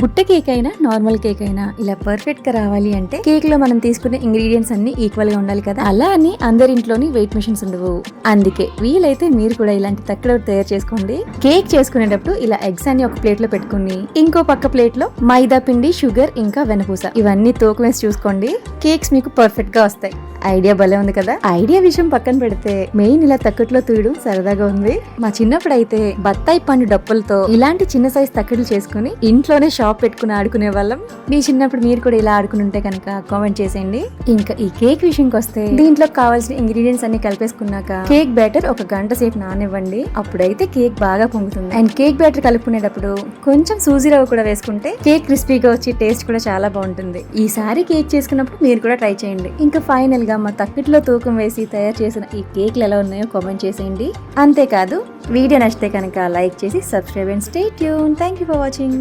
బుట్ట కేక్ అయినా normal cake అయినా ఇలా పర్ఫెక్ట్గా రావాలి అంటే కేక్లో మనం తీసుకునే ఇంగ్రీడియంట్స్ అన్ని ఈక్వల్గా ఉండాలి కదా? అలా అని అందరి ఇంట్లోని వెయిట్ మిషన్స్ ఉండవు. అందుకే వీలైతే మీరు కూడా ఇలాంటి తక్కువ తయారు చేసుకోండి. కేక్ చేసుకునేటప్పుడు ఇలా ఎగ్స్ అన్ని ఒక ప్లేట్లో పెట్టుకుని ఇంకో పక్క ప్లేట్లో మైదా పిండి షుగర్ ఇంకా వెనపూస. ఇవన్నీ తూకం వేసి చూసుకోండి. కేక్స్ మీకు పర్ఫెక్ట్గా వస్తాయి. ఐడియా భలే ఉంది కదా? ఐడియా విషయం పక్కన పెడితే మెయిన్ ఇలా తక్కట్లో తీయడం సరదాగా ఉంది. మా చిన్నప్పుడు అయితే బత్తాయి పండు డప్పులతో ఇలాంటి చిన్న సైజ్ తక్కట్లు చేసుకుని ఇంట్లోనే షాప్ షాప్ పెట్టుకుని ఆడుకునే వాళ్ళం. మీ చిన్నప్పుడు మీరు కూడా ఇలా ఆడుకుని ఉంటే కనుక కామెంట్ చేసేయండి. ఇంకా ఈ కేక్ విషయంకి వస్తే దీంట్లో కావాల్సిన ఇంగ్రీడియంట్స్ అన్ని కలిపేసుకున్నాక కేక్ బ్యాటర్ ఒక గంట సేపు నానివ్వండి. అప్పుడైతే కేక్ బాగా పొంగుతుంది. అండ్ కేక్ బ్యాటర్ కలుపుకునేటప్పుడు కొంచెం సూజీ రవ్వ కూడా వేసుకుంటే కేక్ క్రిస్పీగా వచ్చి టేస్ట్ కూడా చాలా బాగుంటుంది. ఈసారి కేక్ చేసుకున్నప్పుడు మీరు కూడా ట్రై చేయండి. ఇంకా ఫైనల్గా మా తక్కిట్లో తూకం వేసి తయారు చేసిన ఈ కేక్లు ఎలా ఉన్నాయో కామెంట్ చేసేయండి. అంతేకాదు వీడియో నచ్చితే కనుక లైక్ చేసి subscribe and stay tune. Thank you for watching.